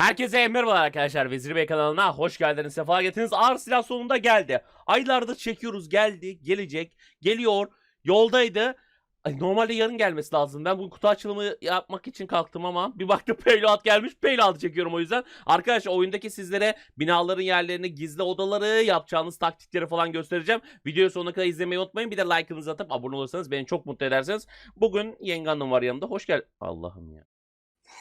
Herkese merhaba arkadaşlar. Vezir Bey kanalına hoş geldiniz. Sefa getirdiniz. Ağır silah sonunda geldi. Aylardır çekiyoruz. Geldi. Gelecek. Geliyor. Yoldaydı. Ay, normalde yarın gelmesi lazım. Ben bu kutu açılımı yapmak için kalktım ama bir baktım payload gelmiş. Payload çekiyorum o yüzden. Arkadaşlar oyundaki sizlere binaların yerlerini, gizli odaları, yapacağınız taktikleri falan göstereceğim. Videoyu sonuna kadar izlemeyi unutmayın. Bir de like'ınızı atıp abone olursanız beni çok mutlu edersiniz. Bugün Yenge var yanımda. Hoş gel. Allah'ım ya.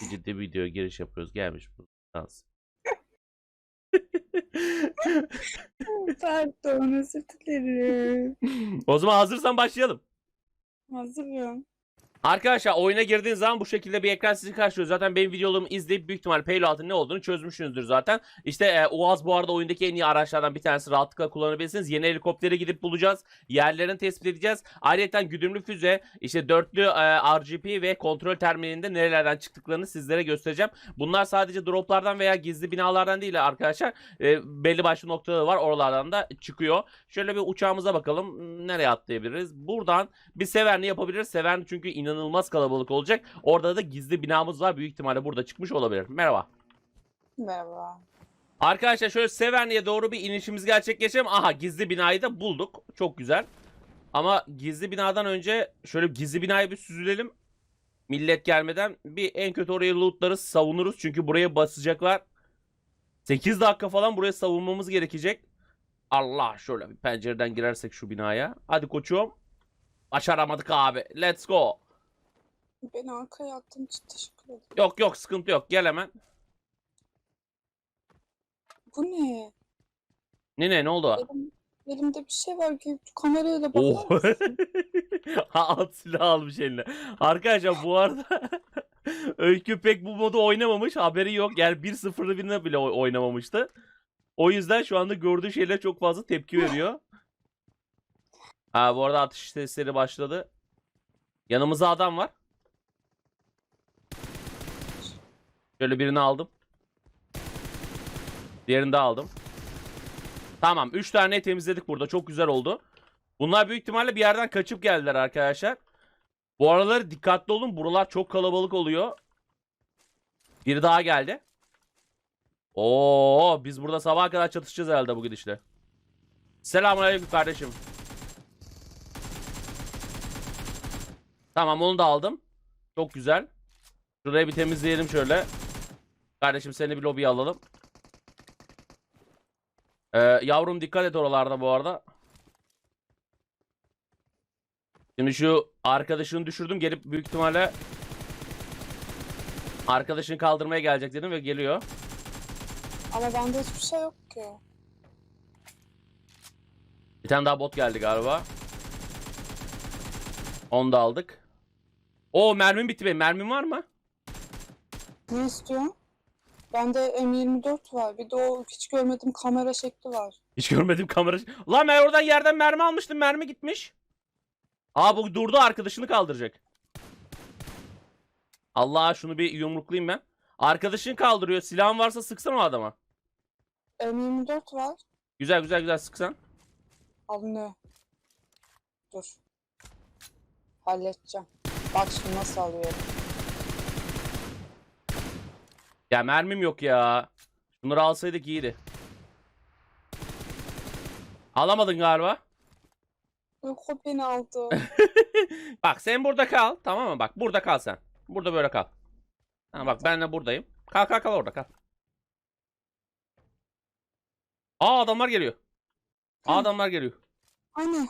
Ciddi bir videoya giriş yapıyoruz. Gelmiş bu. Dans. Pardon özür dilerim. o zaman hazırsan başlayalım. Hazırım. Arkadaşlar oyuna girdiğiniz zaman bu şekilde bir ekran sizi karşılıyor. Zaten benim videolarımı izleyip büyük ihtimal payload'ın ne olduğunu çözmüşsünüzdür zaten. İşte e, UAZ bu arada oyundaki en iyi araçlardan bir tanesi rahatlıkla kullanabilirsiniz. Yeni helikoptere gidip bulacağız. Yerlerini tespit edeceğiz. Ayrıca güdümlü füze, işte dörtlü e, RGP ve kontrol terminalinde nerelerden çıktıklarını sizlere göstereceğim. Bunlar sadece droplardan veya gizli binalardan değil arkadaşlar. E, belli başlı noktaları var. Oralardan da çıkıyor. Şöyle bir uçağımıza bakalım. Nereye atlayabiliriz? Buradan bir Severni yapabiliriz. Severni çünkü inanılmaz kalabalık olacak. Orada da gizli binamız var. Büyük ihtimalle burada çıkmış olabilir. Merhaba. Merhaba. Arkadaşlar şöyle Severni'ye doğru bir inişimiz gerçekleşelim. Aha gizli binayı da bulduk. Çok güzel. Ama gizli binadan önce şöyle gizli binayı bir süzülelim. Millet gelmeden bir en kötü orayı lootlarız, savunuruz. Çünkü buraya basacaklar. 8 dakika falan buraya savunmamız gerekecek. Allah şöyle bir pencereden girersek şu binaya. Hadi koçum. Başaramadık abi. Let's go. Beni arkaya attığın için teşekkür ederim. Yok yok sıkıntı yok. Gel hemen. Bu ne? Ne ne ne oldu? Elim, elimde bir şey var ki kamerayla Oh. bakar mısın? Ha, At silah almış eline. Arkadaşlar bu arada Öykü pek bu modu oynamamış. Haberi yok. Yani 1-0'lı birine bile oy- oynamamıştı. O yüzden şu anda gördüğü şeylere çok fazla tepki veriyor. Ha bu arada atış testleri başladı. Yanımızda adam var. Şöyle birini aldım. Diğerini de aldım. Tamam 3 tane temizledik burada. Çok güzel oldu. Bunlar büyük ihtimalle bir yerden kaçıp geldiler arkadaşlar. Bu araları dikkatli olun. Buralar çok kalabalık oluyor. Biri daha geldi. Oo, biz burada sabaha kadar çatışacağız herhalde bu gidişle. Selamünaleyküm kardeşim. Tamam onu da aldım. Çok güzel. Şurayı bir temizleyelim şöyle. Kardeşim seni bir lobiye alalım. Ee, yavrum dikkat et oralarda bu arada. Şimdi şu arkadaşını düşürdüm. Gelip büyük ihtimalle arkadaşını kaldırmaya gelecek dedim ve geliyor. Ama bende hiçbir şey yok ki. Bir tane daha bot geldi galiba. Onu da aldık. O mermim bitti benim. Mermim var mı? Ne istiyorsun? Bende M24 var. Bir de o hiç görmedim kamera şekli var. Hiç görmedim kamera. Lan ben oradan yerden mermi almıştım. Mermi gitmiş. Aa bu durdu arkadaşını kaldıracak. Allah şunu bir yumruklayayım ben. Arkadaşını kaldırıyor. Silahın varsa sıksana o adama. M24 var. Güzel güzel güzel sıksan. Al ne? Dur. Halledeceğim. Bak şimdi nasıl alıyorum. Ya mermim yok ya. Şunları alsaydık iyiydi. Alamadın galiba. Yok o beni aldı. Bak sen burada kal. Tamam mı? Bak burada kal sen. Burada böyle kal. Ha, bak ben de buradayım. Kal kal kal orada kal. Aa adamlar geliyor. Aa, adamlar geliyor. Anne.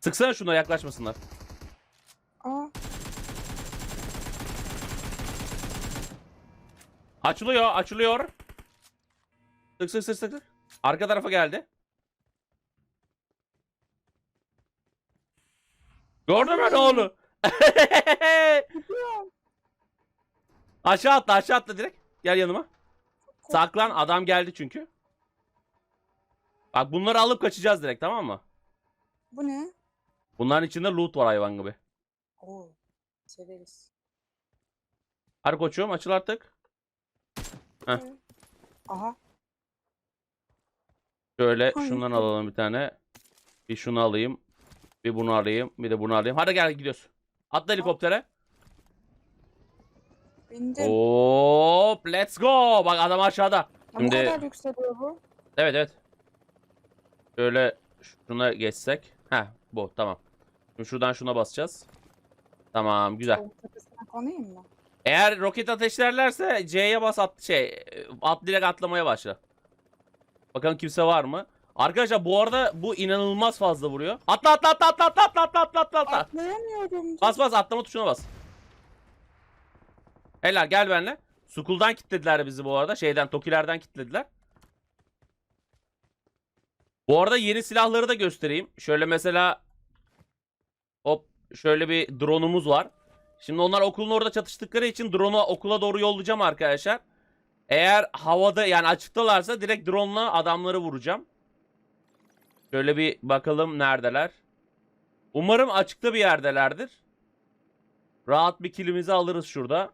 Sıksana şuna yaklaşmasınlar. Aa. Açılıyor açılıyor. Sık sık sık sık. Arka tarafa geldi. Gördün mü ne onu? aşağı atla aşağı atla direkt. Gel yanıma. Saklan adam geldi çünkü. Bak bunları alıp kaçacağız direkt tamam mı? Bu ne? Bunların içinde loot var hayvan gibi. Oo. Severiz. Hadi koçum açıl artık. Heh. Aha. Şöyle Hangi şundan alalım bir tane. Bir şunu alayım. Bir bunu alayım. Bir de bunu alayım. Hadi gel gidiyoruz. Atla helikoptere. Bindim. Hop let's go. Bak adam aşağıda. Şimdi kadar yükseliyor bu. evet evet. Şöyle şuna geçsek. Heh bu tamam. Şimdi şuradan şuna basacağız. Tamam güzel. Tepesine konayım mı? Eğer roket ateşlerlerse C'ye bas at şey at direkt atlamaya başla. Bakalım kimse var mı? Arkadaşlar bu arada bu inanılmaz fazla vuruyor. Atla atla atla atla atla atla atla atla atla atla. Atlayamıyorum. Bas bas atlama tuşuna bas. Helal gel benimle. Sukul'dan kilitlediler bizi bu arada. Şeyden Tokilerden kilitlediler. Bu arada yeni silahları da göstereyim. Şöyle mesela hop şöyle bir drone'umuz var. Şimdi onlar okulun orada çatıştıkları için drone'u okula doğru yollayacağım arkadaşlar. Eğer havada yani açıktalarsa direkt drone'la adamları vuracağım. Şöyle bir bakalım neredeler. Umarım açıkta bir yerdelerdir. Rahat bir kilimizi alırız şurada.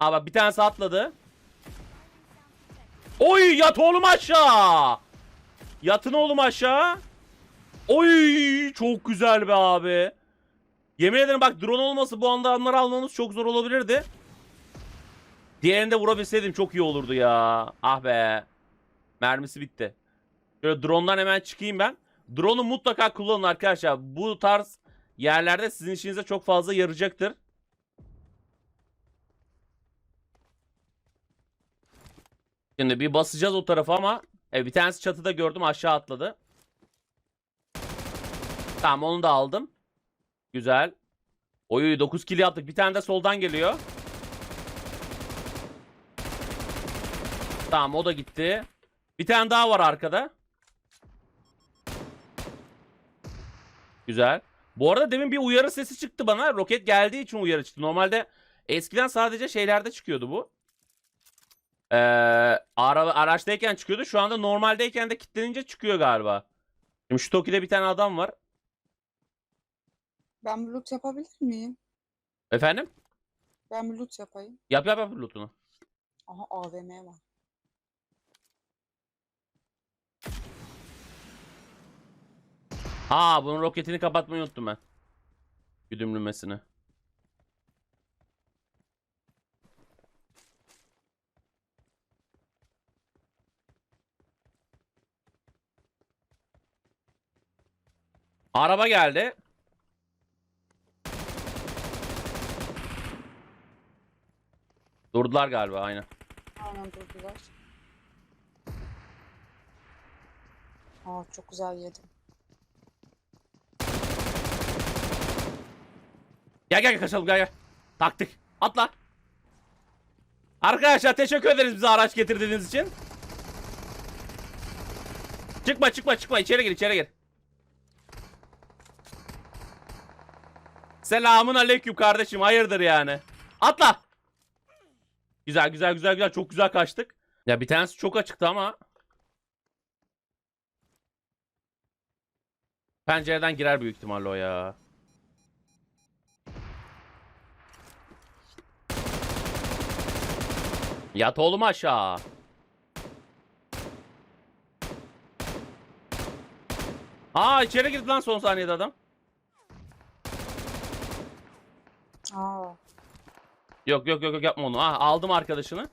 Bak bir tanesi atladı. Oy yat oğlum aşağı. Yatın oğlum aşağı. Oy çok güzel be abi. Yemin ederim bak drone olması bu anda onları almamız çok zor olabilirdi. Diğerini de vurabilseydim çok iyi olurdu ya. Ah be. Mermisi bitti. Şöyle drone'dan hemen çıkayım ben. Drone'u mutlaka kullanın arkadaşlar. Bu tarz yerlerde sizin işinize çok fazla yarayacaktır. Şimdi bir basacağız o tarafa ama evet, bir tanesi çatıda gördüm aşağı atladı. Tamam onu da aldım. Güzel. Oy 9 kill yaptık. Bir tane de soldan geliyor. Tamam o da gitti. Bir tane daha var arkada. Güzel. Bu arada demin bir uyarı sesi çıktı bana. Roket geldiği için uyarı çıktı. Normalde eskiden sadece şeylerde çıkıyordu bu. Ee, ara, araçtayken çıkıyordu. Şu anda normaldeyken de kilitlenince çıkıyor galiba. Şimdi şu Toki'de bir tane adam var. Ben bir loot yapabilir miyim? Efendim? Ben bir loot yapayım. Yap yap yap lootunu. Aha AVM var. Ha bunun roketini kapatmayı unuttum ben. Güdümlümesini. Araba geldi. Durdular galiba aynen. Aynen durdular. Aa çok güzel yedim. Gel gel kaçalım gel gel. Taktik. Atla. Arkadaşlar teşekkür ederiz bize araç getirdiğiniz için. Çıkma çıkma çıkma içeri gir içeri gir. Selamun aleyküm kardeşim hayırdır yani. Atla. Güzel güzel güzel güzel çok güzel kaçtık. Ya bir tanesi çok açıktı ama. Pencereden girer büyük ihtimalle o ya. Yat oğlum aşağı. Aa içeri girdi lan son saniyede adam. Aa. Yok yok yok yok yapma onu. Ah aldım arkadaşını.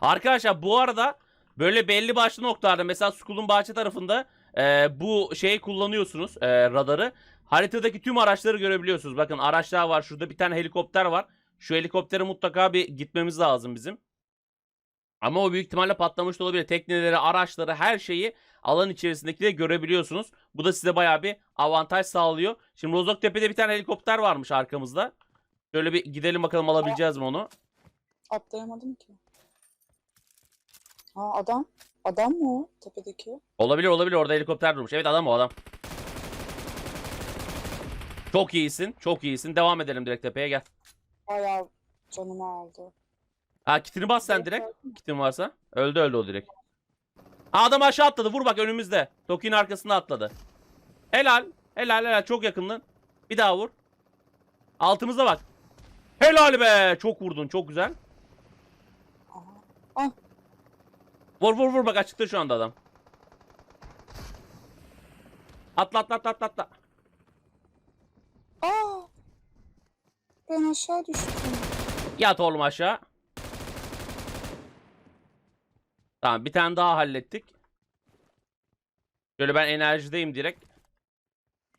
Arkadaşlar bu arada böyle belli başlı noktalarda mesela Skull'un bahçe tarafında e, bu şeyi kullanıyorsunuz e, radarı. Haritadaki tüm araçları görebiliyorsunuz. Bakın araçlar var. Şurada bir tane helikopter var. Şu helikoptere mutlaka bir gitmemiz lazım bizim. Ama o büyük ihtimalle patlamış da olabilir. Tekneleri, araçları, her şeyi alan içerisindeki de görebiliyorsunuz. Bu da size bayağı bir avantaj sağlıyor. Şimdi Rozoktepe'de bir tane helikopter varmış arkamızda. Şöyle bir gidelim bakalım alabileceğiz mi onu? Atlayamadım ki. Aa adam. Adam mı o tepedeki? Olabilir olabilir orada helikopter durmuş. Evet adam o adam. Çok iyisin. Çok iyisin. Devam edelim direkt tepeye gel. Bayağı canımı aldı. Ha kitini bas sen direkt. Kitin varsa. Öldü öldü o direkt. Ha, adam aşağı atladı. Vur bak önümüzde. Toki'nin arkasında atladı. Helal. Helal helal. Çok yakındın. Bir daha vur. Altımıza bak. Helal be. Çok vurdun. Çok güzel. Ah Vur vur vur bak açıkta şu anda adam. Atla atla atla atla atla. Aa. Ben aşağı düştüm. Yat oğlum aşağı. Tamam bir tane daha hallettik. Şöyle ben enerjideyim direkt.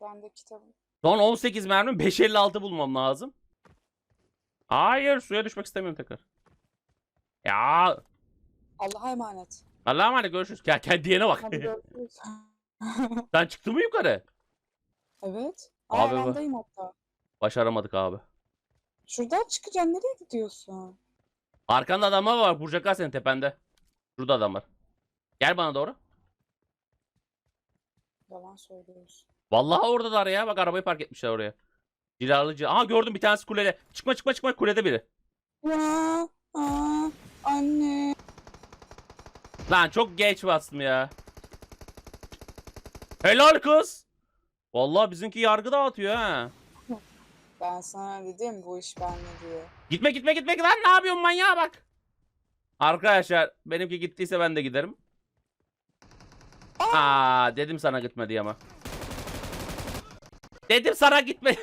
Ben de kitabım. Son 18 mermi 556 bulmam lazım. Hayır suya düşmek istemiyorum tekrar. Ya Allah'a emanet. Allah'a emanet görüşürüz. Gel diyene bak. Hadi görüşürüz. Sen çıktın mı yukarı? evet. Abi Ayağındayım hatta. Başaramadık abi. Şuradan çıkacaksın. Nereye gidiyorsun? Arkanda adamlar var. Vuracaklar senin tepende. Şurada adam var. Gel bana doğru. Yalan söylüyorsun. Vallahi oradalar ya. Bak arabayı park etmişler oraya. Cilalıcı. Aha gördüm bir tanesi kulede. Çıkma çıkma çıkma kulede biri. Ya, aa, anne. Lan çok geç bastım ya. Helal kız. Vallahi bizimki yargı dağıtıyor ha. Ben sana dedim bu iş bende diye. Gitme gitme gitme lan ne yapıyorsun manyağa bak. Arkadaşlar benimki gittiyse ben de giderim. Aa dedim sana gitme diye ama. Dedim sana gitme.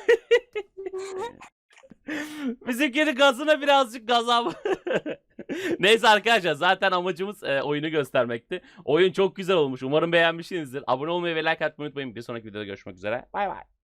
Bizimkinin gazına birazcık gazam. Neyse arkadaşlar zaten amacımız e, oyunu göstermekti. Oyun çok güzel olmuş. Umarım beğenmişsinizdir. Abone olmayı ve like atmayı unutmayın. Bir sonraki videoda görüşmek üzere. Bay bay.